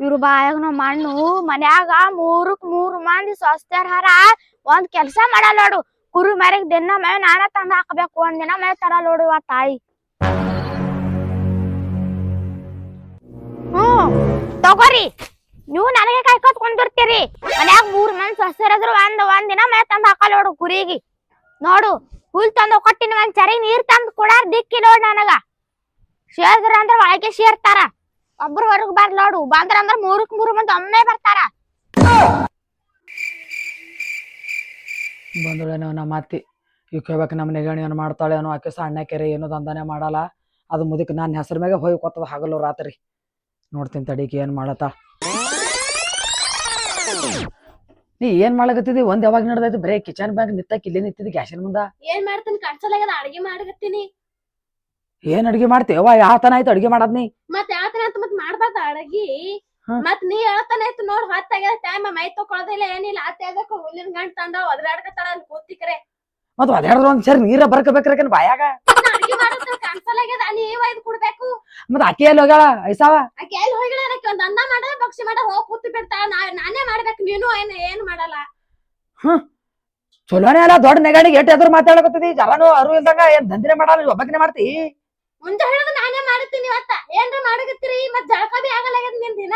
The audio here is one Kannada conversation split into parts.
ಇವ್ರು ಬಾಯಾಗ ಮಣ್ಣು, ಮನ್ಯಾಗ ಮೂರಕ್ ಮೂರ್ ಮಂದಿ ಸ್ವಸ್ಥರ ಹರ, ಒಂದ್ ಕೆಲ್ಸ ಮಾಡಲ್ಲ ನೋಡು. ಕುರಿ ಮರಿಗ್ ದಿನ ಮೇವ್ ನಾನ ತಂದ್ ಹಾಕ್ಬೇಕು, ಒಂದ್ ದಿನ ಮೇವ್ ತರ ನೋಡು ಇವ ತಾಯಿ. ಹ್ಮ್, ತಗೋರಿ. ನೀವು ನನಗೆ ಕಾಯ್ಕೋತ್ ಕುಂದಿರ್ತೀರಿ ಮನ್ಯಾಗ ಮೂರ್ ಮಂದಿ ಸಸ್ಯರಾದ್ರು ಒಂದ್ ಒಂದ್ ದಿನ ಮೇವ್ ತಂದ್ ಹಾಕಲ್ ನೋಡು ಕುರಿಗಿ. ನೋಡು, ಹುಲ್ ತಂದು ಕೊಟ್ಟಿನ ಒಂದ್ ಚರಿ ನೀರ್ ತಂದ್ ಕೊಡಾರ ದಿಕ್ಕಿ ನೋಡ್ ನನಗ. ಸೇದ್ರ ಅಂದ್ರ ಒಳಗೆ ಸೇರ್ತಾರ ಒಬ್ರು ಹೊರಗ್ ಬಾರ್ ನೋಡು, ಬಂದ್ರ ಅಂದ್ರ ಮೂರಕ್ ಮೂರು ಮಂದಿ ಒಮ್ಮೆ ಬರ್ತಾರ. ಬಂದಳೇನೋ ನಮ್ಮ ಅತ್ತಿ. ಈಗ ಕೇಳ್ಬೇಕು ನಮ್ಮ ನೆಗಣಿ ಏನು ಅನ್ನೋ ಆಕೆ ಸಣ್ಣ ಕೆರೆ ಏನೋ ದಂಧನೆ ಮಾಡಲ್ಲ. ಅದು ಮುದಕ್ಕೆ ನನ್ನ ಹೆಸರು ಮ್ಯಾಗ ಹೋಗಿ ಕೊತ್ತದ ಹಗಲು ರಾತ್ರಿ. ನೋಡ್ತೀನಿ ತಡಿಕೆ ಏನು ಮಾಡತ್ತ. ನೀ ಏನ್ ಮಾಡಕತ್ತಿದಿ ಒಂದ್ ಯಾವಾಗ ನಡ್ದೈತಿ? ಬರೇ ಕಿಚನ್ ಬ್ಯಾಗ್ ನಿತ್ತಕ್ ಇಲ್ಲೇ ನಿತ್ತಿದಿ ಗ್ಯಾಸಿನ ಮುಂದ. ಏನ್ ಮಾಡ್ತೀನಿ? ಕಡ್ಸಲಾಗ್ಯದ ಅಡಿಗೆ ಮಾಡಕತ್ತೀನಿ ಏನ್ ಅಡಿಗೆ ಮಾಡ್ತೇವ ಯಾವ ತನ ಆಯ್ತು ಅಡಿಗೆ ಮಾಡದ್ ನೀ? ಮತ್ ಯಾತನ ಅಂತ ಮತ್ ಮಾಡ್ಬಾರ್ದ ಅಡಗಿ. ಮತ್ ನೀ ಹೇಳ್ತಾನೆ ಆಯ್ತು ನೋಡ್? ಹೊತ್ತಾಗ್ಯದ ಟೈಮ್ ಮೈ ತಕೊಳದಿಲ್ಲ ಏನಿಲ್ಲ. ಆತ ಅದಕ್ಕ ಹುಲ್ಲಿನ ಗಂಟ್ ತಂದ ಒದ್ರಾಡ್ಕತ್ತಾಳ ಅಲ್ಲಿ ಕೂತಿಕ್ರೆ. ಮತ್ ಅದ್ಯಾಡ್ದ್ರ ಒಂದ್ ಸರಿ ನೀರ ಬರ್ಕಬೇಕ್ರಕನ್ ಬಾಯಾಗ? ಮತ್ ಆಕಿ ಎಲ್ಲಿ ಹೋಗ್ಯಾಳ ಐಸಾವ? ಅನ್ನ ಮಾಡ ಭಕ್ಷಿ ಮಾಡ ಹೋಗ್ ಕೂತು ಬಿಡ್ತಾ ನಾನೇ ಮಾಡ್ಬೇಕು ನೀನು ಏನ್ ಏನ್ ಮಾಡಲ್ಲ. ಚಲೋನೇ ಅಲ್ಲ ದೊಡ್ಡ ನೆಗಾಣಿಗೆ ಎಷ್ಟ್ ಎದುರು ಮಾತಾಡಕತ್ತಿದಿ ಜರಾನು ಅರು ಇಲ್ದಂಗ ಏನ್ ದಂಧನೆ ಮಾಡಲ್ಲ ಒಬ್ಬಕಿನೇ ಮಾಡ್ತಿ? ಮುಂಜೆ ಹೇಳಿದ್ರೆ ನಾನೇ ಮಾಡ್ತೀನಿ ಇವತ್ತ. ಏನ್ರ ಮಾಡಕತ್ತೀರಿ? ಮತ್ ಜಳಕ ಆಗಲ್ಲ ಆಗಲಾಗ್ಯದ ನಿನ್ ದಿನ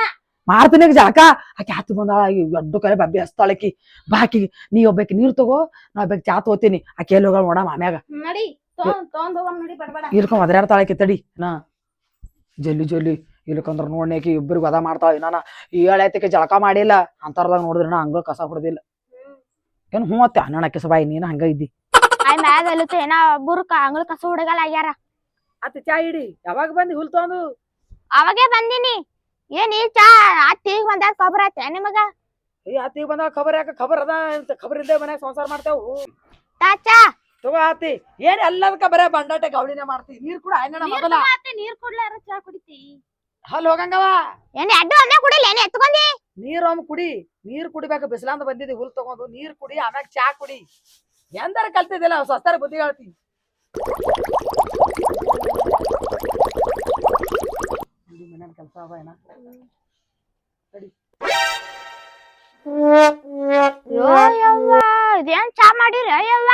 ಮಾಡ್ತೀನಿ ಜಳಕ ಆಕಿ ಹತ್ತು ಬಂದಾಳ ಈ ದೊಡ್ಡ ಕರೆ ಬಬ್ಬಿ ಹಸ್ತಾಳಕಿ ಬಾಕಿ ನೀ ಒಬ್ಬಾಕಿ ನೀರ್ ತಗೋ ನಾ ಒಬ್ಬಾಕಿ ಚಾ ತಗೋತೀನಿ. ಆಕೆ ಎಲ್ಲಿ ಹೋಗಳ ನೋಡ ಆಮ್ಯಾಗ ನಡಿ ಒದರಾಡ್ತಾಳಕಿ ತಡಿ ನಾ ಜಲ್ಲಿ ಜಲ್ಲಿ ಇಲ್ಕಂದ್ರ ನೋಡಿ ಆಕಿ ಇಬ್ಬರಿಗೆ ವದ ಮಾಡ್ತಾಳ ನಾನ ಈ ಜಳಕ ಮಾಡಿಲ್ಲ. ಅಂತರ್ದಾಗ ನೋಡಿದ್ರೆ ನಾ ಹಂಗ ಕಸ ಹೊಡೆದಿಲ್ಲ. ಏನ್ ಹ್ಞೂ ಅತ್ತೆ ಅಣ್ಣ ಅಕ್ಕಿ ಬಾಯಿ ನೀನು ಹಂಗ ಇದ್ದಿ? ಆಯ್ ಮ್ಯಾಗ ಎಲ್ಲುತ್ತೆ ನಾ ಒಬ್ಬರು ಅಂಗಳ ಕಸ ಹುಡುಗಲ್ಲ ಆಗ್ಯಾರ. ಅತ್ತ ಚಾ ಇಡಿ ಯಾವಾಗ ಬಂದಿ ಹುಲ್ ತಗೊಂಡು ಅವಾಗೇ ಬಂದಿನಿ. ಏನ್ ಈ ಚಾ ಅತ್ತೀಗ್ ಬಂದಾಗ ಖಬರ್ ಆತ ನಿಮಗ? ಈ ಅತ್ತಿಗೆ ಬಂದಾಗ ಖಬರ್ ಯಾಕ ಖಬರ್ ಅದ? ಅಂತ ಖಬರ್ ಇದ್ದೆ ಮನ್ಯಾಗ ಸಂಸಾರ ಮಾಡ್ತೇವು? ತಾಚಾ ತಗೋ ಆತಿ ಏನ್ ಎಲ್ಲದಕ್ಕ ಬರೇ ಬಂಡಾಟ ಗೌಳಿನೇ ಮಾಡ್ತಿ? ನೀರ್ ಕೂಡ ಆಯ್ನ ಮೊದಲ. ಮತ್ತೆ ನೀರ್ ಕುಡ್ಲಾರ ಚಾ ಕುಡಿತಿ? ಹಲ್ ಹೋಗಂಗವ ಏನ್ ಎಡ್ಡು ಒಮ್ಮೆ ಕುಡಿಲ್ಲ ಏನ್ ಎತ್ಕೊಂಡಿ? ನೀರ್ ಒಮ್ಮೆ ಕುಡಿ. ನೀರ್ ಕುಡಿಬೇಕು ಬಿಸಿಲಂದ ಬಂದಿದ್ದಿ ಹುಲ್ ತಗೊಂಡು ನೀರ್ ಕುಡಿ ಆಮ್ಯಾಗ ಚಾ ಕುಡಿ. ಎಂದರ ಕಲ್ತಿದ್ದಿಲ್ಲ ಸ್ವಸ್ತಾರ ಬುದ್ಧಿ ಹೇಳ್ತಿ. ಮನ್ಯಾನ ಕೆಲಸ ಅವ ಏನ. ಇದೇನ್ ಚಾ ಮಾಡಿರಿ? ಅಯ್ಯವ್ವ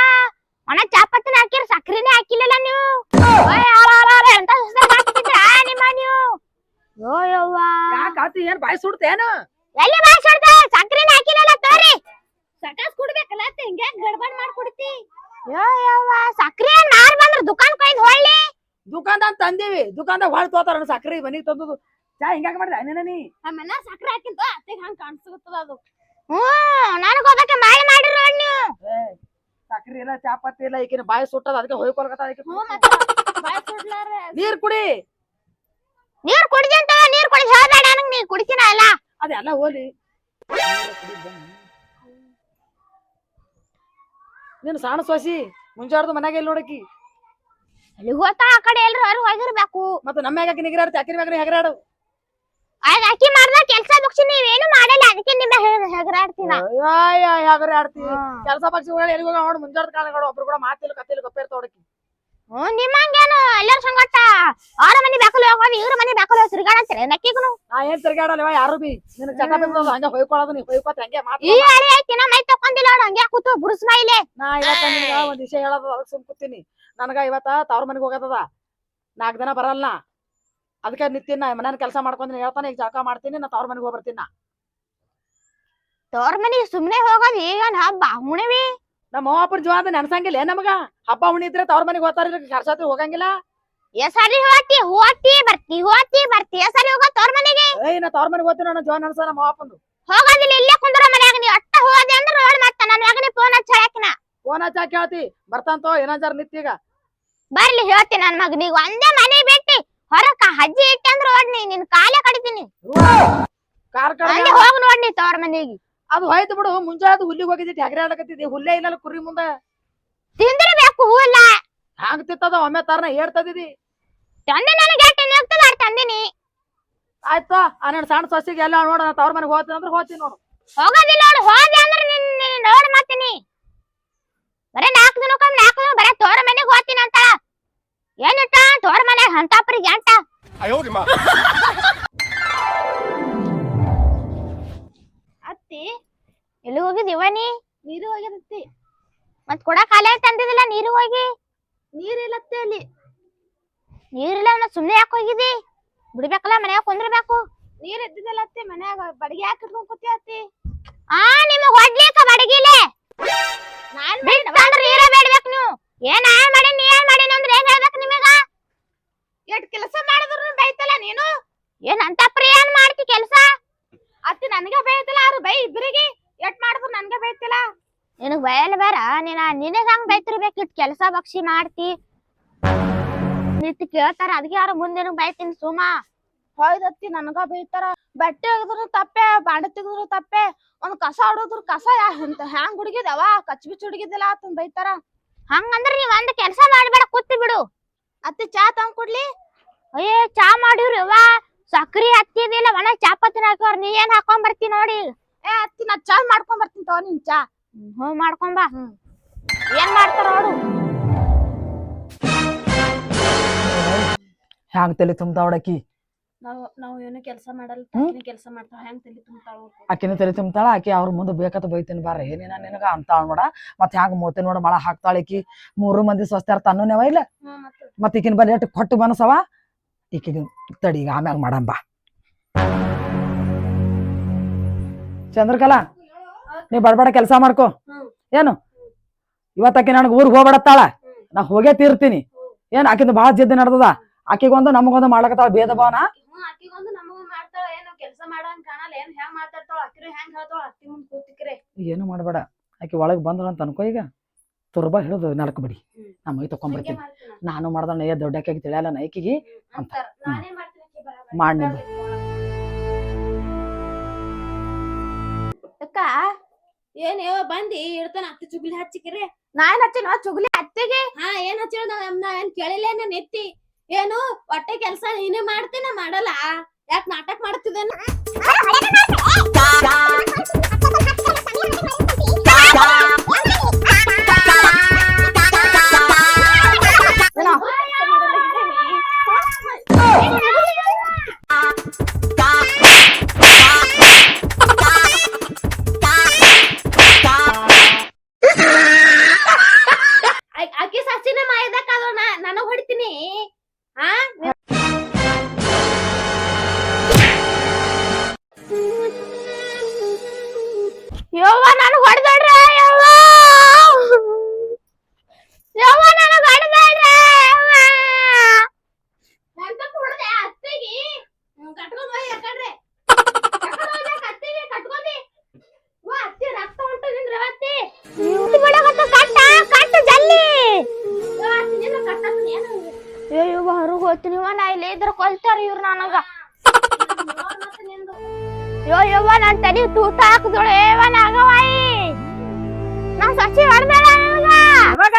ಒಣ ಚಾ ಪತ್ತಿನ ಹಾಕಿರ ಸಕ್ರಿನೇ ಹಾಕಿಲ್ಲಲ್ಲ ನೀವು? ಎಂತ ನಿಮ್ಮ ನೀವು? ಯೋ ಯವ್ವ. ಯಾಕ ಆತಿ ಏನ್ ಬಾಯಿ ಸುಡ್ತೇನ ಎಲ್ಲಿ ಬಾಯ್ಸಾಡ್ದ ಸಕ್ರಿನೇ ಹಾಕಿಲ್ಲಲ್ಲ ತೋರಿ ಸಕಾಸ್ ಕುಡ್ಬೇಕಲ್ಲ ಅತ್ತೆ ಹಿಂಗ್ಯಾಕ್ ಗಡ್ಬಡ್ ಮಾಡ್ಕೊಡ್ತಿ ಯೋ ಯವ್ವ ಸಕ್ರಿ ನಾರ್ ಬಂದ್ರ ದುಕಾನ್ ಕೊಯ್ದು ಹೊಳ್ಳಿ ದುಕಾನ್ದಾಗ ತಂದೀವಿ ದುಕಾನ್ದಾಗ ಹೊಳ್ ತೋತಾರ ಸಕ್ರಿ ಮನಿಗ್ ತಂದದು ಚಾ ಹಿಂಗಾಕ ಮಾಡಿದ? ಏನೇನ ನೀ. ಆ ಸಕ್ಕರೆ ಸಕ್ರೆ ಹಾಕಿಂತ ಅತ್ತೆಗ್ ಹಂಗ ಕಾಣಿಸ್ತದ ಅದು. ಹ್ಮ್ ನಾನು ಹೋಗಕ್ಕೆ ಮಾಡಿ ಮಾಡಿರಿ ನೋಡ್ ನೀವು. ಸಕ್ರಿ ಇಲ್ಲ ಚಾಪತ್ತಿ ಇಲ್ಲ ಈಕಿನ ಬಾಯಿ ಸುಟ್ಟದ ಅದಕ್ಕೆ ಹೋಯ್ಕೊಳಕತ್ತ ಅದಕ್ಕೆ ಹ್ಞೂ ಮತ್ತೆ ಬಾಯ್ ಸುಡ್ಲಾರ ನೀರ್ ಕುಡಿ. ನೀರ್ ಕುಡಿದಂತ ನೀರ್ ಕುಡಿದ್ ಹೇಳ್ಬೇಡ ನನಗೆ ನೀ ಕುಡಿಸಿನ ಅಲ್ಲ ಅದೆಲ್ಲ ಹೋಲಿ. ನೀನು ಸಣ್ಣ ಸೊಸಿ ಮುಂಜಾಡ್ದು ಮನ್ಯಾಗ ಎಲ್ಲಿ ನೋಡಕಿ ಅಲ್ಲಿಗ್ ಹೋಗ್ತಾಳ ಆ ಕಡೆ ಎಲ್ರು ಹೊರಗ್ ಹೋಗಿರ್ಬೇಕು ಮತ್ತೆ ನಮ್ಮ ಮ್ಯಾಗ ನಿಗರಾಡ್ತಿ ಅಕ್ಕಿನ ಮ್ಯಾಗ ಹೆಗರಾಡು. ಆಗ ಅಕ್ಕಿ ಮಾಡ್ದ ಕೆಲ್ಸ ಬುಕ್ಸಿ ನೀವೇನು ಮಾಡಲ್ಲ ಅದಕ್ಕೆ ನಿಮ್ಮ ಹೆಗರಾಡ್ತೀನ. ಹೆಗರಾಡ್ತಿ. ಕೆಲಸ ಪಕ್ಷಿ ಎಲ್ಲಿ ಹೋಗ ನೋಡಿ ಮುಂಜಾಡ್ದ ಕಾಲಗಳು ಒಬ್ರು ಕೂಡ ಮಾತಿಲ್ಲ ಕತ್ತಿಲ್ಲ ಗೊಪ್ಪಿರ್ತ ನೋಡಕಿ ಹ್ಮ್ ನಿಮ್ಮಂಗೇನು ಎಲ್ಲರ ಸಂಗಟ. ಅವ್ರ ಮನಿ ಬೇಕಲ್ಲ ಹೋಗೋದು ಇವ್ರ ಮನಿ ಬೇಕಲ್ಲ ತಿರ್ಗಾಡತ್ತೀರಿ ನಕ್ಕಿಗೂ ನಾ ಏನ್ ತಿರ್ಗಾಡಲ್ಲ ಯಾರು ಬಿ? ನಿನ್ ಚಟ ಬಿದ್ದದ ಹಂಗ ಹೊಯ್ಕೊಳ್ಳೋದು ನೀ ಹೊಯ್ಕೋತ ಹಂಗೆ ಮಾತು ಈ ಐತಿ ನಾ ಮೈ ತಕೊಂಡಿಲ್ಲ ಹಂಗ್ಯಾ ಹಂಗೆ ಕೂತು ಬುರುಸ್ ಮೈಲೆ. ನಾ ಇವತ್ತ ನಿನಗ ಒಂದ್ ವಿಷಯ ಹೇಳೋದು ಸುಮ್ ಕೂತೀನಿ. ನನಗ ಇವತ್ತ ತವ್ರ ಮನೆಗೆ ಹೋಗೋದದ ನಾಲ್ಕು ದಿನ ಬರಲ್ಲ. ಅದಕ್ಕೆ ನಿತ್ಯನ ಮನೇನ ಕೆಲಸ ಮಾಡ್ಕೊಂತೀನಿ ಹೇಳ್ತಾನೆ ಈಗ ಜಳಕ ಮಾಡ್ತೀನಿ ನಾ ತವ್ರ ಮನೆಗೆ ಹೋಗ್ಬರ್ತೀನಿ. ನಾ. ತವ್ರ ಮನಿ ಸುಮ್ನೆ ಹೋಗೋದು ಈಗ ಹಬ್ಬ ಹುಣಿವಿ ನಮ್ಮ ಅಪ್ಪನ ಜೀವ ನೆನಸಂಗಿಲ್ಲ ನಮಗ? ಹಬ್ಬ ಹುಣಿದ್ರೆ ಇದ್ರೆ ತವ್ರ ಮನೆಗೆ ಹೋಗ್ತಾರ ಖರ್ಚಾತ್ರಿ ಹೋಗಂಗಿಲ್ಲ. ಎಸರಿ ಹೋತಿ ಹೋಗ್ತಿ ಬರ್ತಿ ಹೋಗ್ತಿ ಬರ್ತಿ ಎಸರಿ ಹೋಗ ತವ್ರ ಮನೆಗೆ. ಏಯ್ ನಾ ತವ್ರ ಮನೆಗೆ ಹೋಗ್ತೀನಿ ನನ್ನ ಜೀವ ನೆನ್ಸ ನಮ್ಮ ಅಪ್ಪಂದು ಹೋಗೋದಿಲ್ಲ ಇಲ್ಲೇ ಕುಂದ್ರ ಮನ್ಯಾಗ ನೀ ಅಟ್ಟ ಹೋದೆ ಅಂದ್ರೆ ನೋಡ್ ಮತ್ತ ನನ್ನ ಮಗನಿಗೆ ಫೋನ್ ಹಚ್ಚಿ ಹೇಳಕಿನ. ಫೋನ್ ಹಚ್ಚ ಕೇಳ್ತಿ ಬರ್ತಾಂತೋ ನಿತ್ಯ ನಿತ್ಯಗ. ಬರ್ಲಿ ಹೇಳ್ತೀನಿ ನನ್ ಮಗನಿಗೆ ಒಂದೇ ಮನೆ ಬಿಟ್ಟಿ ಹೊರಕ ಹಜ್ಜಿ ಇಟ್ಟೆ ಅಂದ್ರೆ ಓಡ್ನಿ ನಿನ್ ಕಾಲೇ ಕಡಿತೀನಿ. ಅಲ್ಲಿ ಹೋಗ್. ನೋಡ್ನಿ ತವ್ರ ಮನೆಗೆ. ಅದು ಹೋಯ್ತು ಬಿಡು ಮುಂಜಾನೆ ಹುಲ್ಲಿಗೆ ಹೋಗಿದ್ದೆ ಹೆಗರೆ ಆಡಕತ್ತಿದ್ದೆ ಹುಲ್ಲೇ ಇಲ್ಲ ಕುರಿ ಮುಂದೆ. ತಿಂದಿರ್ಬೇಕು ಹೂಲ್ಲ ಹ್ಯಾಂಗ ತಿತ್ತದ ಒಮ್ಮೆ ತರನ ಹೇಳ್ತದಿದಿ ತಂದೆ ನನಗೆ ಎಟ್ಟು ನಿಗ್ತದ ಅಷ್ಟ್ ತಂದಿನಿ. ಆಯ್ತು ನನ್ನ ಸಣ್ಣ ಸೊಸಿಗೆ ಎಲ್ಲ ನೋಡ ತವ್ರ ಮನೆಗೆ ಹೋಗ್ತೀನಿ ಅಂದ್ರೆ ಹೋಗ್ತೀನಿ ನೋಡು. ಹೋಗೋದಿಲ್ಲ ನೋಡು ಹೋದೆ ಅಂದ್ರೆ ನಿನ್ ಮನೆ ನೋಡ್ ಮತ್ತೀನಿ ಅತ್ತಿ ಎಲ್ಲಿ ಹೋಗಿದಿವ ನೀ ನೀರು ಹೋಗಿರತ್ತಿ ಮತ್ ಕೊಡ ಖಾಲಿ ತಂದಿದಿಲ್ಲ ನೀರು ಹೋಗಿ? ನೀರಿಲ್ಲತ್ತೆ ಅಲ್ಲಿ. ನೀರಿಲ್ಲ ಮತ್ ಸುಮ್ನೆ ಯಾಕೆ ಹೋಗಿದಿ ಬಿಡ್ಬೇಕಲ್ಲ ಮನ್ಯಾಗ ಕುಂದ್ರಬೇಕು. ನೀರ್ ಎದ್ದಿದ್ದಲ್ಲ ಅತ್ತಿ ಮನ್ಯಾಗ ಬಡಗಿ ಯಾಕೆ ಇಟ್ಕೊಂಡ್ ಕೂತಿ ಅತ್ತಿ. ಆ ನಿಮಗ್ ಹೊಡ್ಲಿಕ್ಕ ಬಡಗಿಲೆ? ನಾನ್ ನೀರೇ ಬೇಡ್ಬೇಕು ನೀವು. ಏನ್ ಮಾಡಿ ಅಂದ್ರೆ ಏನ್ ಹೇಳ್ಬೇಕು ನಿಮಗ ಎಷ್ಟ್ ಕೆಲಸ ಮಾಡಿದ್ರು ಬೈತಲ್ಲ ನೀನು ಏನ್ ಅಂತ ಪ್ರಿಯ ಏನ್ ಮಾಡ್ತಿ ಕೆಲ್ಸ ಅತ್ತಿ ನನ್ಗೆ ಬೈತಲ್ಲ ಅವ್ರು ಬೈ ಇಬ್ಬರಿಗೆ ಎಷ್ಟ್ ಮಾಡಿದ್ರು ನನ್ಗೆ ಬೈತಿಲ್ಲ ನಿನಗ್ ಬೇರ ನೀನ ನಿನಗ ಹಂಗ್ ಬೈತಿರ್ಬೇಕು ಇಟ್ ಕೆಲಸ ಬಕ್ಷಿ ಮಾಡ್ತಿ. ನಿತ್ ಕೇಳ್ತಾರ ಅದಕ್ಕೆ ಯಾರು ಮುಂದೆ ನಿನಗ್ ಬೈತೀನಿ ಸುಮ. ಹೊಯ್ದತ್ತಿ ನನಗ ಬೈತಾರ. ಬಟ್ಟೆ ಒಗದ್ರು ತಪ್ಪೆ ಬಾಂಡೆ ತೆಗೆದ್ರು ತಪ್ಪೆ. ಒಂದ್ ಕಸ ಹೊಡೋದ್ರು ಕಸ ಯಾ ಹ್ಯಾಂಗ್ ಹುಡುಗಿದವ ಕಚ್ ಬಿಚ್ಚ ಹುಡುಗಿದಿಲ್ಲ ಅಂತ ಬೈತಾರ. ಹಂಗಂದ್ರ ನೀವ್ ಒಂದ್ ಕೆಲಸ ಮಾಡ್ಬೇಡ ಕೂತಿ ಬಿಡು. ಅತ್ತಿ ಚಾ ತಂದ್ ಕೊಡ್ಲಿ? ಅಯ್ಯೇ ಚಾ ಮಾಡಿವ್ರಿ ಅವ್ವ. ಸಕ್ರಿ ಹತ್ತಿದಿಲ್ಲ ಚಾ ಚಾಪತ್ತಿನ ಹಾಕೋರ್ ನೀ ಏನ್ ಹಾಕೊಂಡ್ ಬರ್ತಿ ನೋಡಿ. ಏ ಅತ್ತಿ ನಾ ಚಾ ಮಾಡ್ಕೊಂಡ್ ಬರ್ತೀನಿ ತಗೋ ನಿನ್ ಚಾ. ಹ್ಞೂ ಮಾಡ್ಕೊಂಬಾ ಏನ್ ಮಾಡ್ತಾರ ನೋಡು. ಹ್ಯಾಂಗ ತಲೆ ತುಂಬ್ತಾವಡಕಿ ನಾವು ನಾವು ಏನು ಕೆಲಸ ಮಾಡಲ್ಲ ಹ್ಮ್? ಕೆಲಸ ಮಾಡ್ತಾವ ಹೆಂಗ್ ತಲಿ ತುಂಬ್ತಾಳ ಆಕಿನ ತಲೆ ತುಂಬ್ತಾಳ ಆಕಿ ಅವ್ರ ಮುಂದೆ ಬೇಕತ್ತ ಬೈತೀನಿ ಬಾರ ಏನೇನ ನಿನಗ ಅಂತಾಳ ನೋಡ. ಮತ್ ಹ್ಯಾಂಗ ಮೂತಿ ನೋಡ ಮಳ ಹಾಕ್ತಾಳ ಆಕಿ ಮೂರು ಮಂದಿ ಇಲ್ಲ? ಮತ್ ಈಕಿನ ಬಲ್ಲಿ ಕೊಟ್ಟು ಮನಸವ ಈಕಿಗೆ ತಡಿ ಈಗ ಆಮ್ಯಾಗ ಮಾಡಂಬ ಚಂದ್ರಕಲಾ? ನೀ ಬಡಬಡ ಕೆಲಸ ಮಾಡ್ಕೋ. ಏನು? ಇವತ್ತಾಕಿ ನನಗೆ ಊರಿಗೆ ಹೋಗ್ಬೇಡತ್ತಾಳ. ನಾ ಹೋಗೇ ತೀರ್ತೀನಿ. ಏನ್ ಆಕಿಂದ ಬಹಳ ಜಿದ್ದು ನಡ್ದದ? ಆಕಿಗೊಂದು ನಮಗೊಂದು ಮಾಡ್ಲಕತ್ತಾಳ ಭೇದ ಭಾವನ? ಏನು ಮಾಡಬೇಡ. ಆಕಿ ಒಳಗೆ ಬಂದ್ರು ಅಂತ ಅನ್ಕೋ ಈಗ. ತುರ್ಬ ಹಿಡಿದು ನಡ್ಕ ಬಿಡಿ. ನಮ್ಮ ನಾ ಮೈ ತಕೊಂಡ್ಬರ್ತೀನಿ ನಾನು. ಮಾಡ್ದ ಏ ದೊಡ್ಡಕ್ಕಾಗಿ ತಿಳಿಯಲ್ಲ ನೈಕಿಗೆ ಅಂತ. ಅಂತಾರ. ನಾನೇ ಮಾಡ್ತೀನಿ ಅಕ್ಕಿ ಬರಾಬರಿ. ಮಾಡ್ ನಿಂದು. ಅಕ್ಕ ಏನ್ ಯಾವ ಬಂದಿ? ಇಡ್ತಾನ ಅತ್ತ ಚುಗ್ಲಿ ಹಚ್ಚಿಕ್ರಿ. ನಾನ್ ಹಚ್ಚಿನ? ಚುಗ್ಲಿ ಅತ್ತಿಗೆ? ಹಾ ಏನ್ ಹಚ್ಚಿಳ ನಾ ಏನ್ ಕೇಳಿಲ್ಲ ನಾನು ಎತ್ತಿ ಏನು ಹೊಟ್ಟೆ ಕೆಲ್ಸ ನೀನೇ ಮಾಡ್ತೀನ? ಮಾಡಲ್ಲ? ಯಾಕ್ ನಾಟಕ ಮಾಡ್ತಿದ್ದೇನ? ಕೊಲ್ತಾರ ಇವ್ರು ನನಗ. ಯೋ ಯವ್ವ ನನ್ ತಲಿ ತೂತ ಹಾಕಿದಳು ಏವ ನಾಗವಾಯಿ. ನಾ ಸಸಿ ಹೊಡ್ದಾಳ ನನಗ. ಅವಾಗ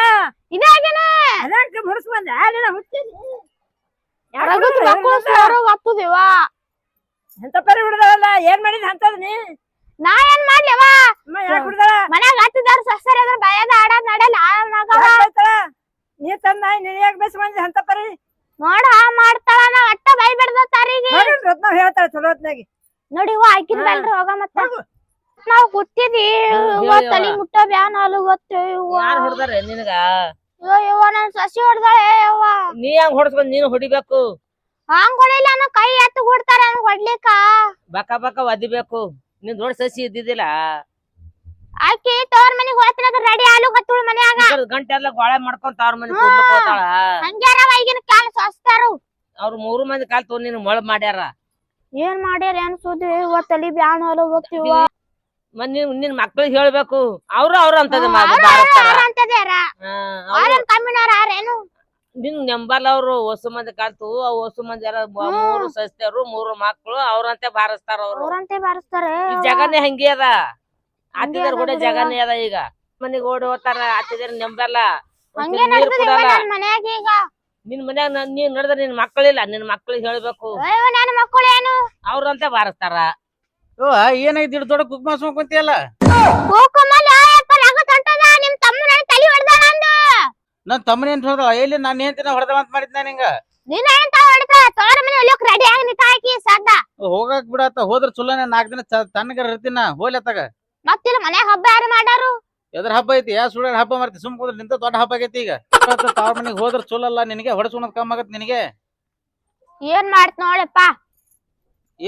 ಇದಾಗೇನ. ಅದಕ್ಕೆ ಮುಡ್ಸ್ ಬಂದೆ. ನಿನ್ನ ಹುಚ್ಚಿನಿ ರಗತ್ ಮಕ್ಕಳು ಸೋರು ಒತ್ತುದಿವ ಎಂತ ಪರಿ ಹುಡ್ದಲ್ಲ ಏನ್ ಮಾಡಿದ ಅಂತದ್ ನೀ? ನಾ ಏನ್ ಮಾಡ್ಲಿವ ಮನ್ಯಾಗ ಹತ್ತಿದಾರ ಸಸ್ಯರ ಅದ್ರ ಭಯದ ಆಡಾಡ್ ನಡೆಯಲ್ಲ. ನಾಗವ ನೀ ತಂದ ನೀನ್ ಯಾಕೆ ಬೇಸ್ ಬಂದಿ ಅಂತ ಪರಿ ನೋಡ ಮಾಡ್ತಾಳ ನಾ ಒಟ್ಟ ಬೈ ಬಿಡ್ದ ತಾರಿಗೆ ರತ್ನ ಹೇಳ್ತಾಳೆ ಚಲೋ ಹೊತ್ನಾಗಿ. ನೋಡಿ ಇವ ಆಕಿನ ಹಾ. ಬಲ್ರಿ ಹೋಗ ಮತ್ತ. ಹೋಗು. ನಾವ್ ಹೇಳು ತಲಿ ಮುಟ್ಟ ಬ್ಯಾನ್ ಹಾಲು ಗೊತ್ತು ಇವ್ವ ಯಾರ್ ಹೊಡ್ದಾರೆ ನಿನಗ? ಯವ್ವ ನನ್ ಸಸಿ ಹೊಡ್ದಾಳೆ ಯವ್ವ ನೀ ಹೆಂಗ್ ಹೊಡ್ಸ್ಕೊಂಡ್ ನೀನು ಹೊಡಿಬೇಕು? ಹಂಗ ಹೊಡಿಲ್ಲ ಕೈ ಎತ್ತು ಹೊಡ್ತಾರ ನನ್ ಹೊಡ್ಲಿಕ್ಕ. ಬಕ ಬಕ ಒದಿಬೇಕು. ನೀನ್ ದೊಡ್ಡ ಸಸಿ ಇದ್ದಿದ್ದಿಲ್ಲ. ಆಕಿ ತವ್ರ ಮನಿಗ್ ಹೋಗ್ತಿನ ರೆಡಿ ಆಲು ಗತ್ತುಳು ಮನ್ಯಾಗ. ಗಂಟೆ ಎಲ್ಲ ಗೋಳೆ ಮಾಡ್ಕೊಂತ ಅವ್ರ ಮನೆ ಹೋಗ್ತಾಳ ಹಂಗ್ಯಾರ ಈಗಿನ ಕಾಲ ಸ್ವಸ್ತಾರು ಅವ್ರ ಮೂರು ಮಂದಿ ಕಾಲ್ ತೋ ನೀನು ಮೊಳ ಮಾಡ್ಯಾರ. ಏನ್ ಮಾಡ್ಯಾರ ಏನ್ ಸುದ್ದಿ? ಇವ ತಲಿ ಬ್ಯಾನ್ ಹೊಲ ಗೊತ್ತಿವ ಮನ್ ನೀನ್ ನಿನ್ ಮಕ್ಳಿಗೆ ಹೇಳ್ಬೇಕು. ಅವ್ರು ಅವ್ರ ಅಂತದ ನಿನ್ ನಂಬಲ್ಲ ಅವ್ರು ಹೊಸ ಮಂದಿ ಕಾಲ್ತು ಅವ್ ಹೊಸ ಮಂದಿ ಎಲ್ಲ ಮೂರು ಸಸ್ಯರು ಮೂರು ಮಕ್ಳು ಅವ್ರಂತೆ ಬಾರಿಸ್ತಾರ ಅವ್ರು. ಅವ್ರಂತೆ ಬಾರಿಸ್ತಾರೆ. ಜಗನೇ ಹಂಗೆ ಅದ. ಹಂಗೆ ಆತಿದಾರ ಅದ ಕೂಡ ಜಗನ್ ಅದ ಈಗ. ಮನಿಗ್ ಓಡಿ ಹೋಗ್ತಾರ ಆತಿದಾರ ನಂಬಲ್ಲ ಹಂಗೆ ನಡ್ದದ ನನ್ ಮನ್ಯಾಗ ಈಗ. ನಿನ್ ಮನ್ಯಾಗ ನನ್- ನೀನ್ ನಡೆದ ನಿನ್ ಮಕ್ಕಳಿಲ್ಲ ನಿನ್ ಮಕ್ಳಿಗೆ ಹೇಳ್ಬೇಕು. ಇವ ನನ್ನ ಮಕ್ಕಳು ಏನು? ಅವ್ರಂತ ಬಾರಿಸ್ತಾರ. ಓ ಏನಾಯ್ತು ಇಡ್ ದೊಡ್ಡ ಕುಕ್ಮ ಸುಮ್ಕೊಂತಿಯಲ್ಲ ಹೋಕಮಲ್ಲ ಯಪ್ಪ ರಗತ್ ಹೊಂಟದ ನಿಮ್ ತಮ್ಮ ನನ್ ತಲಿ ಏನ್ ಅಂದ. ನನ್ ತಮ್ಮನೇನ್ ಹೋದ ಎಲ್ಲಿ ನಾನು ಹೆಂಡತಿನ ಹೊಡೆದ ಅಂತ ಮಾಡಿದ್ನ ನಿಂಗ ನಿನ್ನ ಎಂತ ಹೊಡಿತಾ ತೋರ ಮನೆ ಒಲಿಯೋಕ್ ರೆಡಿ ಆಗಿ ನಿಂತಾಕಿ ಸದ್ದ. ಹೋಗಾಕ್ ಬಿಡತ್ತ ಹೋದ್ರ ಚುಲ್ಲನೆ ನಾಲ್ಕ ದಿನ ತಣ್ಣಗರ ಇರ್ತೀನ ಹೋಗ್ಲತ್ತಾಗ ಮತ್ತಿಲ್ಲ ಮನೆ ಹಬ್ಬ ಯಾರು ಮಾಡಾರು? ಎದ್ರ ಹಬ್ಬ ಐತಿ. ಯಾ ಸುಳ್ಳ ಹಬ್ಬ ಮಾಡ್ತಿ? ಸುಮ್ ಕೂದ್ರ ನಿಂತ ದೊಡ್ಡ ಹಬ್ಬ ಆಗೈತಿ ಈಗ. ತಾವ್ ಮನೆಗೆ ಹೋದ್ರ ಚಲೋ ಅಲ್ಲ ನಿನಗೆ? ಹೊಡಸ್ಕೊಳದ್ ಕಮ್ಮ ಆಗತ್ ನಿನಗೆ? ಏನ್ ಮಾಡ್ತ ನೋಡಪ್ಪ.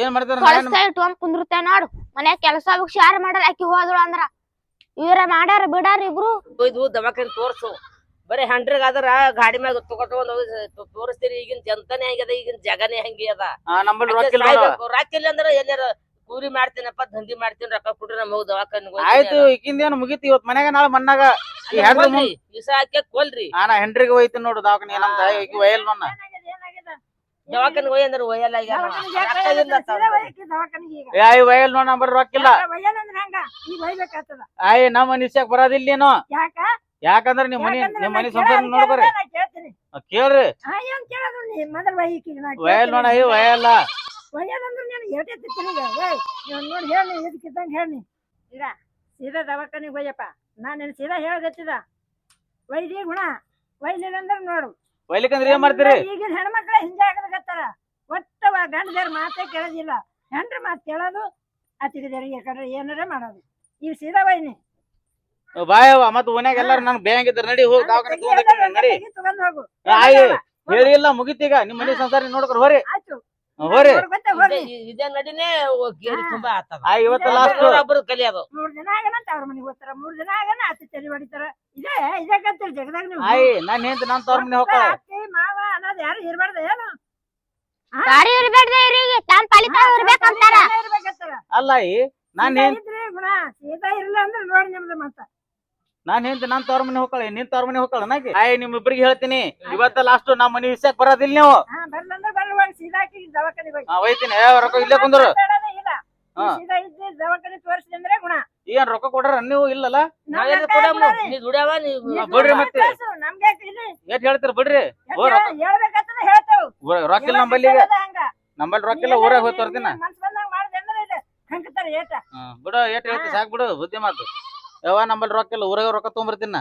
ಏನ್ ಮಾಡ್ತಾರ ಇಟ್ಕೊಂಡ್ ಕುಂದ್ರತೆ ನೋಡು. ಮನೆ ಕೆಲಸ ಬಿಕ್ಷ ಯಾರು ಮಾಡಾರ? ಆಕಿ ಹೋದ್ರು ಅಂದ್ರ. ಇವ್ರ ಮಾಡ್ಯಾರ ಬಿಡಾರ ಇಬ್ರು. ಇದು ದವಾಖಾನೆ ತೋರ್ಸು. ಬರೀ ಹಂಡ್ರೆಗ್ ಆದ್ರ ಗಾಡಿ ಮ್ಯಾಗ ತಗೊಂಡ್ ತೋರಿಸ್ತೀರಿ. ಈಗಿನ ಜನತಾನೆ ಹಂಗ್ಯದ ಈಗಿನ ಜಗನೇ ಹಂಗೆ ಅದ. ರೊಕ್ಕ ಇಲ್ಲ ಅಂದ್ರೆ ಎಲ್ಲಾರ ಕೂಲಿ ಮಾಡ್ತೀನಪ್ಪ ದಂಧಿ ಮಾಡ್ತೀನಿ ರೊಕ್ಕ ಕೊಡ್ರಿ ನಮಗ್ ದವಾಖಾನೆ ಆಯ್ತು ಈಕಿಂದ ಏನ್ ಇವತ್ತು ಇವತ್ ಮನ್ಯಾಗ ನಾಳೆ ಮನ್ನಾಗ ಈ ಹೆಂಡ್ರ ಮುಂದ್ ವಿಷ ಹಾಕಿ ಕೊಲ್ರಿ ಆನ ಹೆಂಡ್ರಿಗೆ ಹೋಯ್ತು ನೋಡು ದವಾಖಾನೆ ಏನಂತ ಈಗ ಒಯ್ಯಲ್ ನನ್ನ ದವಾಖಾನೆ ಹೋಯ್ ಅಂದ್ರೆ ಒಯ್ಯಲ್ಲ ಈಗ. ರೊಕ್ಕ ಇಲ್ಲ ತಂದು. ಈ ಒಯ್ಯಲ್ ನೋಡ ನಂಬರ್ ಆಯ್ ನಮ್ಮ ಯಾಕ? ಯಾಕಂದ್ರ ನಿಮ್ ಮನಿ ನಿಮ್ ಮನಿ ಸಂಸಾರ ನೋಡ್ಬರ್ರಿ ಕೇಳ್ರಿ. ಒಯ್ಯಲ್ ನೋಡ. ಈ ಒಯ್ಯಲ್ಲ. ತಿಂತೀನಿ ಏಯ್ ನೋಡಿ ಹೇಳಿ ಇದಕ್ಕಿದ್ದಂಗೆ ಹೇಳಿ ಈಗ ಸೀದಾ ದವಾಖಾನಿಗೆ ಒಯ್ಯಪ್ಪ ನಾನು ನಿನ್ನ ಸೀದಾ ಹೇಳ್ದತ್ತಿದ ಒಯ್ದಿ ಗುಣ ಒಯ್ಲಿಲ್ಲ ಅಂದ್ರೆ ನೋಡು ಒಯ್ಲಿಕ್ಕಂದ್ರ ಏನ್ ಮಾಡ್ತೀರಿ? ಈಗಿನ ಹೆಣ್ಮಕ್ಳ ಹಿಂಜೆ ಆಗದಕತ್ತಾರ ಒಟ್ಟ ಗಂಡದಾರ ಮಾತೇ ಕೇಳೋದಿಲ್ಲ ಹೆಂಡ್ರ ಮಾತು ಕೇಳೋದು ಅತ್ತಿಗದರಿಗೆ ಯಾಕಂದ್ರೆ ಏನಾರ ಮಾಡೋದು ಈಗ ಸೀದಾ ಒಯ್ನಿ ಬಾಯವ್ವ ಮತ್ ಓನ್ಯಾಗ ಎಲ್ಲಾರು ನನ್ ಬೇಂಗಿದ್ರ ನಡಿ ಹೋಗಿ ದವಾಖಾನೆ ನಡಿ. ತಗೊಂಡ್ ಹೋಗು ಆಯ್ ಹೇಳಿ ಇಲ್ಲ ಮುಗಿತೀಗ ನಿಮ್ಮ ಮನೆ ಸಂಸಾರ ನೋಡ್ಕರ್ ಹೋರಿ. ಆಯ್ತು. ಹೋರಿ ಇದೇ- ನಡಿನೇ ತುಂಬಾ ಆತದ. ಆಯ್ ಇವತ್ತು ಲಾಸ್ಟ್ ಒಬ್ರು ಕಲಿಯೋದು. ಮೂರ್ ದಿನ ಆಗನ ಅವ್ರ ಮನೆಗೆ ಹೋಗ್ತಾರ. ಮೂರ್ ದಿನ ಆಗನ ಅತ್ತಿ ತಲೆ ಹೊಡಿತಾರ. ಇದೇ ಇದೇ ಜಗದಾಗ ನೀವು ಆಯ್ ನಾನು ಹೆಂತ ನಾನ್ ತವ್ರ ಮನೆ ಅತ್ತಿ ಮಾವ ಅನ್ನೋದು ಯಾರು ಇರಬಾರ್ದ ಏನು? ತಾನ್ ಪಾಲಿತ ಇರ್ಬೇಕಂತಾರ. ಅಲ್ಲ ಈ ನಾನ್ ಗುಣ ಸೀದಾ ಇರ್ಲಿಲ್ಲ ಅಂದ್ರೆ ನೋಡಿ ನಿಮ್ದು ಮತ್ತ. ನಾನ್ ಹೆಂತ ನಾನ್ ತವ್ರ ಮನೆ ಹೋಗ್ತಾಳೆ ನಿನ್ ತವ್ರ ಮನೆ ಹೋಗ್ತಾಳ ನಾಕಿ ಆಯ್ ನಿಮ್ ಇಬ್ರಿಗೆ ಹೇಳ್ತೀನಿ. ಇವತ್ತ ಲಾಸ್ಟ್ ನಮ್ಮ ಮನೆ ವಿಷಯಕ್ ಬರೋದಿಲ್ಲ ನೀವು. ಒಯ್ತೀನಿ ರೊಕ್ಕ ಇಲ್ಲೇ ಕುಂದ್ರು. ಏನ್ ರೊಕ್ಕ ಕೊಡ್ರ? ನೀವು ಇಲ್ಲಲ್ಲ? ಬಿಡ್ರಿ ಮತ್ತೆ. ನಮ್ಗೆ ಯಾಕೆ ಇಲ್ಲಿ? ಎಷ್ಟ್ ಹೇಳ್ತೀರಿ? ಬಿಡ್ರಿ ರೊಕ್ಕ- ಇಲ್ಲ ನಮ್ಮಲ್ಲಿ ನಮ್ಮಲ್ಲಿ ರೊಕ್ಕ ಇಲ್ಲ ಊರಾಗ ಹೋಗಿ ತರ್ತೀನ ಬಿಡು ಏಟ್ ಹೇಳ್ತಿ ಸಾಕ್ ಬಿಡು ಬುದ್ಧಿ ಮಾತು. ಯಾವ ನಮ್ಮಲ್ಲಿ ರೊಕ್ಕ ಇಲ್ಲ ಊರಾಗ ರೊಕ್ಕ ತೊಗೊಂಬರ್ತೀನ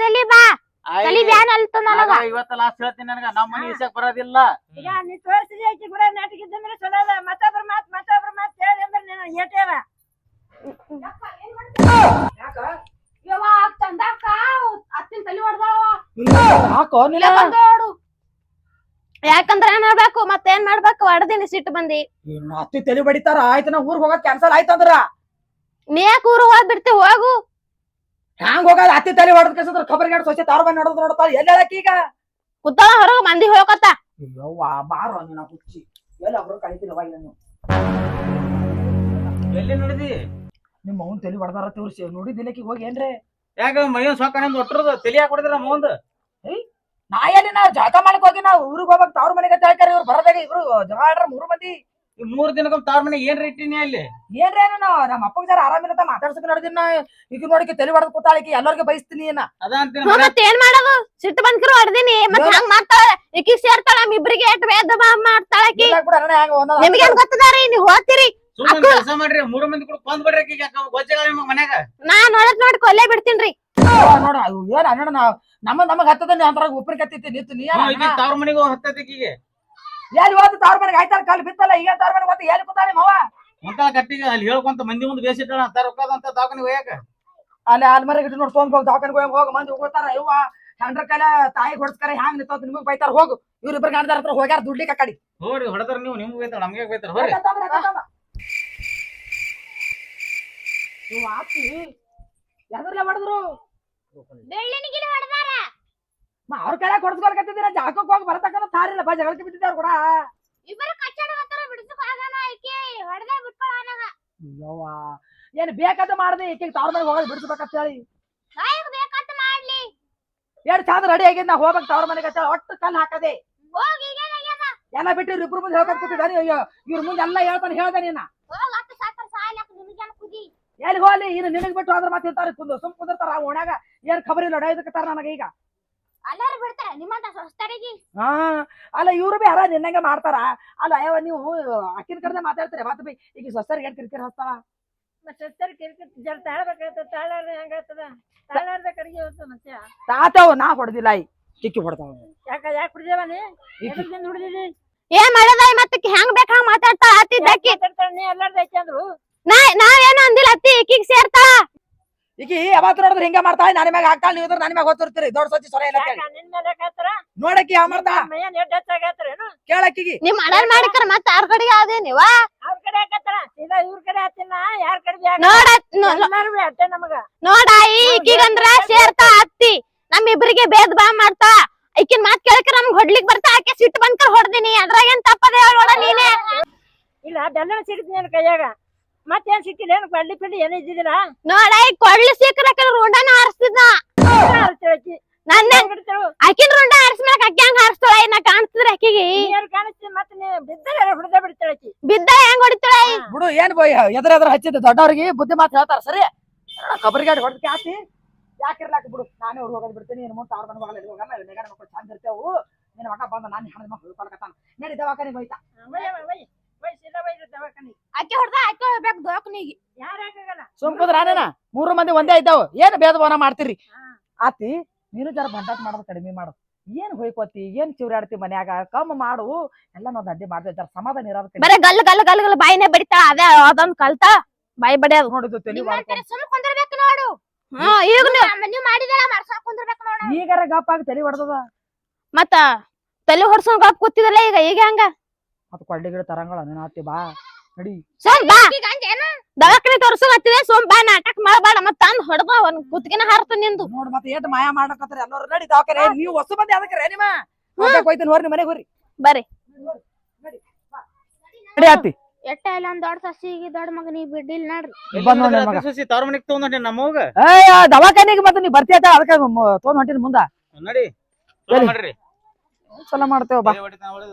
ಜಲ್ಲಿ ಬಾ. ತಲಿ ಬ್ಯಾನ್ ಅಲ್ತು ನನಗ. ಇವತ್ತ ಲಾಸ್ಟ್ ಹೇಳ್ತೀನಿ ನನಗ ನಮ್ಮ ಮನಿ ವಿಷಯಕ್ ಬರೋದಿಲ್ಲ. ಈಗ ನೀ ತೋರಿಸಿದಿ ಆಕಿ ಕೂಡ ನಾಟಕ ಇದ್ದಂದ್ರೆ ಚಲೋ ಅದ. ಮತ್ತೊಬ್ರ ಮಾತ್ ಮತ್ತೊಬ್ರ ಮಾತ್ ಹೇಳಿ ಅಂದ್ರೆ ನೀನು ಏಟೇವ ಹಾಕೋ ನೀನ? ಯಾಕಂದ್ರ ಏನ್ ಮಾಡ್ಬೇಕು? ಮತ್ತೇನ್ ಮಾಡ್ಬೇಕು? ಹೊಡೆದಿನಿ ಸಿಟ್ಟು ಬಂದಿ. ಅತ್ತಿ ತಲೆ ಬಡಿತಾರ ಆಯ್ತು ನಾ ಊರ್ಗ್ ಹೋಗೋದ್ ಕ್ಯಾನ್ಸಲ್ ಆಯ್ತಂದ್ರ. ನೀ ಯಾಕೆ ಊರು ಹೋಗ್ಬಿಡ್ತಿ? ಹೋಗು. ಹತ್ತಿ ತಲೆ ಹೊಡೆದ್ ಕೆಸದ್ರ ಖಬರ್ ಗಾಡ್ ಸೊಸೆ ತಾರ ಬಂದ್ ನಡೆದ್ ನೋಡ್ತಾಳ ಎಲ್ಲಿ ಹೇಳಕ್ ಈಗ ಕುತ್ತಳ ಹೊರಗ ಮಂದಿ ಹೋಗತ್ತ ಯವ್ವ ಬಾರೋ ನೀನ ಹುಚ್ಚಿ. ಎಲ್ಲ ಒಬ್ರು ಕಳಿತಿಲ್ಲವ ಈಗ ನೀವು ಎಲ್ಲಿ ನೋಡಿದಿ? ನಿಮ್ಮ ತಲಿ ತಲೆ ಹೊಡೆದಾರ ತೋರಿಸಿ. ನೋಡಿದಿಲ್ಲಕಿ ಹೋಗಿ ಏನ್ರಿ? ಯಾಕ ಮೈಯನ್ ಸೊಕ್ಕ ನಿಮ್ದು ಒಟ್ಟರದ ತಲೆ ಹಾಕಿ ಹೊಡೆದ್ರ ಮುಂದ ನಾ ಎಲ್ಲಿ ನಾ ಜಳಕ ಮಾಡಕ್ ಹೋಗಿ ನಾವು ಊರಿಗೆ ಹೋಗ್ಬೇಕು ತವ್ರ ಮನೆಗೆ ಹೇಳ್ತಾರೆ ಇವ್ರು. ಬರದಾಗ ಇವ್ರು ಜಗಳ ಆಡ್ರ ಮೂರು ಮಂದಿ. ಮೂರ್ ದಿನಕ್ಕೊಮ್ಮೆ ತಾರ್ ಮನೆ ಏನ್ ಇಟ್ಟಿನಿ ಅಲ್ಲಿ? ಏನ್ರೇನು ಏನೋ ನಾವು ನಮ್ಮ ಅಪ್ಪಗ್ ಜರ ಆರಾಮಿಲ್ಲ ಮಾತಾಡ್ಸಕ್ ನೋಡಿದಿನ ಈಗ ನೋಡಿಕೆ ತಲೆ ಹೊಡೆದ್ ಕೂತಾಳಿಕೆ ಎಲ್ಲರಿಗೆ ಬಯಸ್ತೀನಿ ಏನ ಅದ ಅಂತೀನಿ ಮತ್ತ್ ಏನ್ ಮಾಡೋದು? ಸಿಟ್ಟು ಬಂದ್ಕಿರು ಹೊಡೆದಿನಿ. ಮತ್ ಹಂಗ್ ಮಾಡ್ತಾಳ. ಈಕಿ ಸೇರ್ತಾಳ ನಮ್ ಇಬ್ರಿಗೆ ಎಷ್ಟ್ ಭೇದ ಭಾವ ಮಾಡ್ತಾಳ ಆಕಿ ಗೊತ್ತದಾರಿ ನೀವ್ ಹೋಗ್ತೀರಿ. ಸುಮ್ಮನೆ ಕೆಲಸ ಮಾಡ್ರಿ ಮೂರು ಮಂದಿ ಕೂಡ ಕೊಂದ್ ಬಿಡ್ರಿ ಈಗ ಗೊಜ್ಜಗಳ ಮನ್ಯಾಗ. ನಾ ನೋಡತ್ ನೋಡಿ ಕೊಲ್ಲೇ ಬಿಡ್ತೀನ್ರಿ ನೋಡ ಏನ್ ಅಣ್ಣ ನಾವ್ ನಮ್ಮ ನಮಗ್ ಹತ್ತದ ನೀ ಅಂತರ ಉಪ್ಪಿನ ಕತ್ತಿತ್ತು ನಿಂತು ನೀ ಈಗ ತಾವ್ರ ಮನೆಗೆ ಹತ್ತತಿಗೆ ಎಲ್ಲಿ ಹೋದ ತವ್ರ ಮನೆಗೆ ಆಯ್ತಾರ ಕಾಲ್ ಬಿತ್ತಲ್ಲ ಈಗ ತವ್ರ ಮನೆಗೆ ಮತ್ತೆ ಎಲ್ಲಿ ಕೂತಾಳೆ ಮವ? ಮುಂತಾಳ ಕಟ್ಟಿಗೆ ಅಲ್ಲಿ ಹೇಳ್ಕೊಂತ ಮಂದಿ ಮುಂದೆ ಬೇಸಿಟ್ಟ ಅಂತ ರೊಕ್ಕದಂತ ದವಾಖಾನೆ ಹೋಯಕ ಅಲ್ಲಿ ಆಲ್ಮರಿಗೆ ಇಟ್ಟು ನೋಡಿ ತೊಗೊಂಡ್ ಹೋಗಿ ಹೋಗ ಹೋಗಿ ಹೋಗಿ ಮಂದಿ ಹೋಗ್ತಾರ ಇವ್ವ ಹೆಂಡ್ರ ಕೈಲ ತಾಯಿ ಹೊಡ್ಸ್ಕರ ಹ್ಯಾಂಗ್ ನಿಂತ ನಿಮಗೆ ಬೈತಾರ ಹೋಗು. ಇವ್ರಿಬ್ರು ಗಂಡದಾರ ಹತ್ರ ಹೋಗ್ಯಾರ ದುಡ್ಲಿಕ್ಕೆ ಕಡಿ. ಹೋಗ್ರಿ ಹೊಡೆದ್ರ ನೀವು ನಿಮ್ಗೆ ಬೈತಾರ ನಮ್ಗೆ ಬೈತಾರ ಹೋಗ್ರಿ ನೀವು ಆಕಿ ಯಾವ್ದ್ರಲ್ಲ ಹೊಡೆದ್ರು? ಬೆಳ್ಳಿನಿಗಿಲಿ ಹೊಡ್ದಾರ. ಅವ್ರ ಕಡೆ ಕೊಡ್ಸ್ಕೊಳಕತ್ತಿದ್ದೀರ ಜಾಕಕ್ ಹೋಗಿ ಬರತಕ್ಕನ ತಾರಿಲ್ಲ ಬಾ ಜಗಳಕ್ಕೆ ಬಿದ್ದಿದ್ದಾರ ಕೂಡ. ಇಬ್ಬರು ಕಚ್ಚಾಡ ಹತ್ತಾರ ಬಿಡಿಸಕ್ ಆಗಲ್ಲ ಆಕಿ ಹೊಡ್ದೇ ಯವ್ವ ಏನ್ ಬೇಕಾದ ಮಾಡ್ದೆ ಈಕೆ ತಾವ್ರ ಮನೆಗೆ ಹೋಗೋದು ಬಿಡಿಸ್ಬೇಕಂತ ಹೇಳಿ. ನಾಯಿಗ್ ಬೇಕಂತ ಮಾಡ್ಲಿ. ಎರಡ್ ಚಂದ ರೆಡಿ ಆಗಿದ್ ನಾ ಹೋಗ್ಬೇಕು ತವ್ರ ಮನೆಗೆ ಅಂತ ಒಟ್ಟು ಕಲ್ಲು ಹಾಕದೆ. ಹೋಗಿ ಎಲ್ಲ ಬಿಟ್ಟು ಇಬ್ರು ಮುಂದೆ ಹೇಳ್ಕೊಂಡ್ ಕೂತಿದ್ದಾನೆ ಅಯ್ಯೋ ಇವ್ರ ಮುಂದೆ ಎಲ್ಲ ಹೇಳ್ತಾನೆ ಹೇಳ್ದೆ ನೀನ. ಎಲ್ಲಿ ಹೋಗ್ಲಿ ಇನ್ನು ನಿನಗ್ ಬಿಟ್ಟು ಅದ್ರ ಮತ್ತೆ ಇರ್ತಾರೆ ಕುಂದು ಸುಮ್ ಕುಂದಿರ್ತಾರ ಓಣ್ಯಾಗ ಏನ್ ಖಬರ್ ಇಲ್ಲ ತರ ನನಗೆ ಈಗ ಎಲ್ಲಾರು ಬಿಡ್ತಾರ ನಿಮ್ಮಂತ ಸ್ವಸ್ಥರಿಗೆ. ಹಾ ಅಲ್ಲ ಇವ್ರು ಬಿ ಯಾರ ನಿನ್ನಂಗೆ ಮಾಡ್ತಾರ. ಅಲ್ಲ ಅಯ್ಯವ ನೀವು ಅಕ್ಕಿನ ಕಡೆ ಮಾತಾಡ್ತಾರೆ ಮತ್ತೆ ಬಿ? ಈಗ ಸ್ವಸ್ಥರಿಗೆ ಏನ್ ಕಿರಿಕಿರಿ ಹಚ್ತಾಳ ಮತ್ತೆ ಕಿರಿಕಿರಿ ಜರ ತಾಳ್ಬೇಕಾಗ್ತದ ತಾಳಾರ್ದ ಹೆಂಗಾಗ್ತದ? ತಾಳಾರ್ದ ಕಡೆಗೆ ಹೋಗ್ತದ ಮತ್ತೆ? ತಾತವ್ ನಾ ಹೊಡೆದಿಲ್ಲ ಈ ಟಿಕ್ಕಿ ಹೊಡ್ತಾವ. ಯಾಕ ಯಾಕೆ ಕುಡ್ದೇವ ನೀ? ಎದಕ್ಕಿಂದ ಹುಡ್ದಿದಿ? ಏನ್ ಮಾಡದ ಮತ್ತೆ ಹೆಂಗ್ ಬೇಕ ಹಂಗ್ ಮಾತಾಡ್ತಾ ಅತ್ತಿದ್ದ ಅಕ್ಕಿ ಮಾತಾಡ್ತಾಳ ನೀ? ಎಲ್ಲಾರ್ದ ಐತಿ ಅಂದ್ರು. ನಾ ನಾವೇನು ಅಂದಿಲ್ಲ ಅತ್ತಿ ಈಕಿಗ್ ಸೇರ್ತಾ. ಈಗ ಯಾವತ್ತು ನೋಡಿದ್ರೆ ಹಿಂಗ ಮಾಡ್ತಾ ನಾನು ಮ್ಯಾಗ ಹಾಕ್ತಾಳ ನೀವು ನನ್ನ ಮ್ಯಾಗ ಹೋಗ್ತಿರ್ತೀರಿ ದೊಡ್ಡ ಸೊಚ್ಚಿ ಸೊರ ಇಲ್ಲ ಹಾಕ್ತಾರ ನೋಡಕ್ಕಿ ಯಾವ ಮಾಡ್ತಾ? ಕೇಳಕ್ಕಿಗಿ. ನಿಮ್ ಅಡಲ್ ಮಾಡಿಕರ ಮತ್ತ ಆರ್ ಕಡೆಗೆ ಅದೇ ನೀವ? ಅವ್ರ ಕಡೆ ಹಾಕತ್ತಾರ ಸೀದಾ ಇವ್ರ ಕಡೆ ಹತ್ತಿನ ಯಾರ ಕಡೆ ನೋಡ ಅಟ್ಟೆ ನಮಗ. ನೋಡ ಈಕಿಗಂದ್ರ ಸೇರ್ತಾ ಅತ್ತಿ ನಮ್ ಇಬ್ರಿಗೆ ಭೇದ ಬಾ ಮಾಡ್ತಾ. ಈಕಿನ್ ಮಾತ್ ಕೇಳಕ ನಮ್ಗ್ ಹೊಡ್ಲಿಕ್ ಬರ್ತಾ. ಆಕೆ ಸಿಟ್ಟು ಬಂದ್ಕರ್ ಹೊಡ್ದಿನಿ. ಅದ್ರಾಗ ಏನ್ ತಪ್ಪದೆ ನೀನೇ ನೀನೆ. ಇಲ್ಲ ಬೆಲ್ಲ ಸಿಡ್ತೀನಿ ನನ್ ಕೈಯಾಗ. ಮತ್ತೇನ್ ಸಿಕ್ಕಿಲ್ಲ? ಏನು ಕಡ್ಲಿ ಪಿಡ್ಲಿ ಏನು ಇದ್ದಿದಿಲ್ಲ ನೋಡ ಈ ಕೊಡ್ಲಿ ಸಿಕ್ಕರಕ ರುಂಡನ ಹಾರಿಸ್ತಿದ್ನ. ನನ್ನ ಬಿಡ್ತೇಳು ಆಕಿನ್ ರುಂಡ ಹಾರಿಸ್ಮೇಲೆ ಅಕ್ಕಿ ಹಂಗ ಹಾರಿಸ್ತಾಳ ನಾ ಕಾಣಿಸ್ತಿದ್ರ ಅಕ್ಕಿಗೆ. ಏನ್ ಕಾಣಿಸ್ತೀನಿ ಮತ್ತೆ ನೀ ಬಿದ್ದರೆ ಹುಡ್ದ ಬಿಡ್ತೇಳಕಿ ಬಿದ್ದ ಹೆಂಗ್ ಹೊಡಿತಾಳ? ಬಿಡು ಏನ್ ಬೋಯ್ ಎದ್ರ ಎದ್ರ ಹಚ್ಚಿದ ದೊಡ್ಡವ್ರಿಗೆ ಬುದ್ಧಿ ಮಾತು ಹೇಳ್ತಾರ ಸರಿ? ಕಬರಿಗಾಡಿ ಹೊಡ್ದಕ್ಕೆ ಆತಿ ಯಾಕಿರ್ಲಾಕ ಬಿಡು? ನಾನೇ ಅವ್ರು ಹೋಗೋದು ಬಿಡ್ತೀನಿ ಏನು ಮುಂದೆ ಅವ್ರ ಮನೆ ಹೋಗಲ್ಲ ಹೋಗಲ್ಲ ಮಕ್ಕಳು ಚಂದ ಇರ್ತೇವು. ನಿನ್ನ ಮಗ ಬಂದ ನಾನು ಹಣದ ಮಕ್ಕಳು ಹಿಡ್ಕೊಳಕತ್ತಾನ ನಡಿ ದವಾಖಾನಿಗೆ ಹೋಯ್ತಾ. ವೈ ಹೊಡೆದ ಆಕೆ ಹೋಗ್ಬೇಕು ದವಾಖಾನಿಗೆ. ಯಾರು ಹಾಕಾಗಲ್ಲ ಸುಮ್ ಕುಂದ್ರ ಮೂರು ಮಂದಿ ಒಂದೇ ಇದ್ದಾವ. ಏನ್ ಭೇದ ಭಾವನ ಮಾಡ್ತೀರಿ ಆತಿ ನೀನು ಜರ ಬಂಡಾಟ ಮಾಡೋದು ಕಡಿಮೆ ಮಾಡು. ಏನ್ ಹೋಯ್ಕೋತಿ ಏನ್ ಚಿವ್ರಾಡ್ತಿ ಮನ್ಯಾಗ? ಕಮ್ ಮಾಡು. ಎಲ್ಲ ನಾವ್ ದಡ್ಡಿ ಮಾಡ್ತೇವೆ. ಜರ ಸಮಾಧಾನ ಇರೋದು ಬರೇ ಗಲ್ ಗಲ್ ಗಲ್ ಗಲ್ ಬಾಯಿನೇ ಬಡಿತಾ ಅದೇ ಅದೊಂದ್ ಕಲ್ತ ಬಾಯಿ ಬಡಿಯೋದು. ನೋಡಿದ್ದು ತಲಿ ಸುಮ್ ಕುಂದಿರ್ಬೇಕು ನೋಡು. ಈಗ ನೀವು ಮಾಡಿದಲ್ಲ ಮಾಡ್ಸಾಕ್ ಕುಂದಿರ್ಬೇಕು ನೋಡು. ಈಗಾರ ತಲೆ ಹೊಡೆದದ. ಹೊಡ್ದದ ಮತ್ತ ತಲೆ ಹೊಡ್ಸೋ ಗಪ್ ಕೂತಿದಲ್ಲ ಈಗ ಈಗ ಹೆಂಗ? ಮತ್ ಕೊಳ್ಳಿ ಗಿಡ ತರಂಗಳ ನೆನಾತಿ ಬಾ. ನಡಿ. ಸರ್ ಬಾ. ದವಾಖಾನೆ ತೋರ್ಸೋ ಹತ್ತಿದೆ ಸೋಮ್ ಬಾ ನಾಟಕ ಮಾಡಬೇಡ ಮತ್ತ ತಂದ್ ಹೊಡೆದ ಒಂದ್ ಕುತ್ತಿಗೆನ ಹಾರ್ತ ನಿಂದು. ನೋಡ್ ಮತ್ತೆ ಏಟ್ ಮಾಯ ಮಾಡಕತ್ತಾರೆ ಎಲ್ಲರೂ ನಡಿ ದವಾಖಾನೆ ನೀವು ಹೊಸ ಮಂದಿ ಅದಕ್ಕೆ ನಿಮ್ಮ ಹೋಗ್ಬೇಕು ಹೋಯ್ತೀನಿ ಹೋರಿ ಮನೆಗೆ ಹೋರಿ. ಬರ್ರಿ. ನಡಿ ಆತಿ ಎಟ್ಟ ಇಲ್ಲ ಒಂದ್ ದೊಡ್ಡ ಸಸಿಗೆ ದೊಡ್ಡ ಮಗನಿಗೆ ಬಿಡ್ಲಿಲ್ಲ ನೋಡ್ರಿ. ಬಂದ್ ನೋಡ್ ಮಗ. ಸಸಿ ತವ್ರ ಮನೆಗೆ ತಗೊಂಡ್ ನಮ್ಮ ಹೋಗ ಏಯ್ ಆ ಮತ್ತೆ ನೀ ಬರ್ತೀಯತ ಅದಕ್ಕೆ ತೋನ್ ಹೊಂಟಿನ ಮುಂದ. ನಡಿ. ಎಲ್ಲಿ? ಮಾಡ್ರಿ. ಚಲೋ ಮಾಡ್ತೇವ ಬಾ.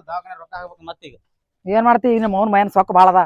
ದವಾಖಾನೆ ರೊಕ್ಕ ಹಾಕ್ಬೇಕು ಮತ್ತೀಗ ಏನ್ ಮಾಡ್ತಿ? ನಿಮ್ಮ ಅವನ ಮೈನ್ ಸೊಕ್ಕ ಬಾಳದ.